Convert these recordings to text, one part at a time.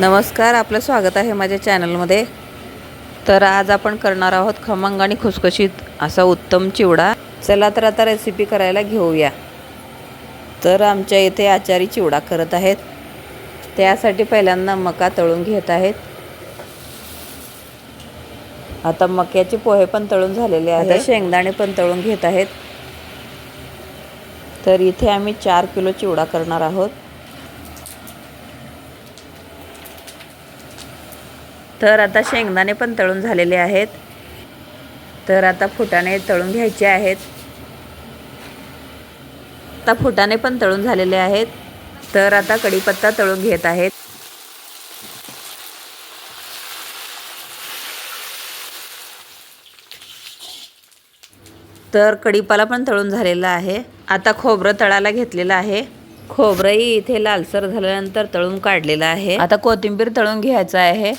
नमस्कार आपलं स्वागत आहे माझ्या चॅनलमध्ये. तर आज आपण करणार आहोत खमंग आणि खुसखुशीत असा उत्तम चिवडा. चला तर आता रेसिपी करायला घेऊया. तर आमच्या इथे आचारी चिवडा करत आहेत. त्यासाठी पहिल्यांदा मका तळून घेत आहेत. आता मक्याचे पोहे पण तळून झालेले आहेत. शेंगदाणे पण तळून घेत आहेत. तर इथे आम्ही चार किलो चिवडा करणार आहोत. तर आता शेंगदाणे पण तळून झालेले आहेत. तर आता फुटाणे तळून घ्यायचे आहेत. आता फुटाणे पण तळून झालेले आहेत. तर आता कढीपत्ता तळून घेत आहेत. तर कढीपाला पण तळून झालेला आहे. आता खोबरं तळायला घेतलेलं आहे. खोबरंही इथे लालसर झाल्यानंतर तळून काढलेलं आहे. आता कोथिंबीर तळून घ्यायचं आहे.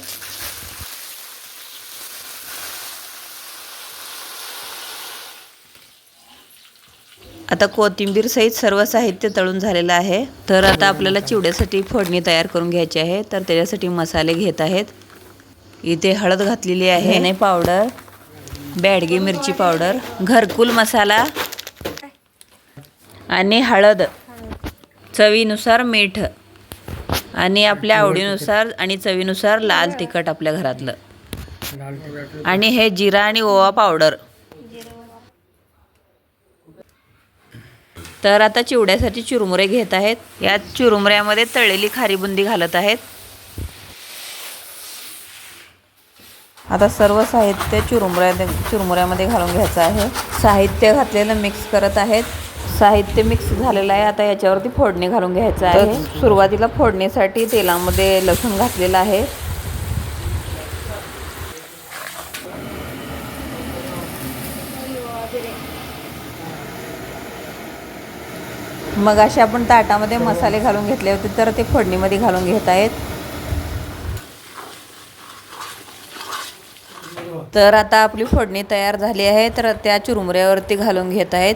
आता कोथिंबीर सहित सर्व साहित्य तळून झालेलं आहे. तर आता आपल्याला चिवड्यासाठी फोडणी तयार करून घ्यायची आहे. तर त्याच्यासाठी मसाले घेत आहेत. इथे हळद घातलेली आहे. धने पावडर बॅडगी मिरची पावडर घरकुल मसाला आणि हळद. चवीनुसार मीठ आणि आपल्या आवडीनुसार आणि चवीनुसार लाल तिखट आपल्या घरातलं. आणि हे जिरा आणि ओवा पावडर. तर आता चिवड्यासाठी चुरमुरे घेत आहेत. या चुरमुऱ्यामध्ये तळलेली खारी बुंदी घालत आहेत. आता सर्व साहित्य चुरमुऱ्या चुरमुऱ्यामध्ये घालून घ्यायचं आहे. साहित्य घातलेलं मिक्स करत आहेत. साहित्य मिक्स झालेलं आहे. आता याच्यावरती फोडणी घालून घ्यायचं आहे. सुरुवातीला फोडणीसाठी तेलामध्ये लसूण घातलेलं आहे. मग असे आपण ताटामध्ये मसाले घालून घेतले होते तर ते फोडणीमध्ये घालून घेत आहेत. तर आता आपली फोडणी तयार झाली आहे तर त्या चुरमुऱ्यावरती घालून घेत आहेत.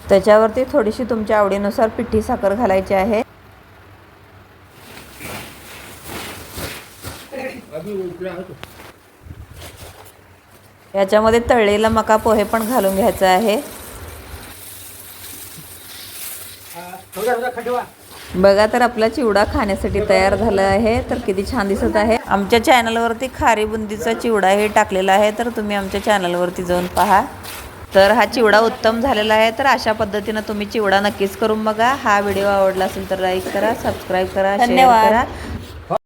त्याच्यावरती थोडीशी तुमच्या आवडीनुसार पिठी साखर घालायची आहे. याच्यामध्ये तळलेला मका पोहे पण घालून घ्यायचा आहे. बघा तर आपला चिवडा खाण्यासाठी तयार झाला आहे. तर किती छान दिसत आहे. आमच्या चॅनलवरती खारी बुंदीचा चिवडा हे टाकलेला आहे तर तुम्ही आमच्या चॅनलवरती जाऊन पहा. तर हा चिवडा उत्तम झालेला आहे तर अशा पद्धतीनं तुम्ही चिवडा नक्कीच करून बघा. हा व्हिडिओ आवडला असेल तर लाईक करा सबस्क्राईब करा धन्यवाद. करा.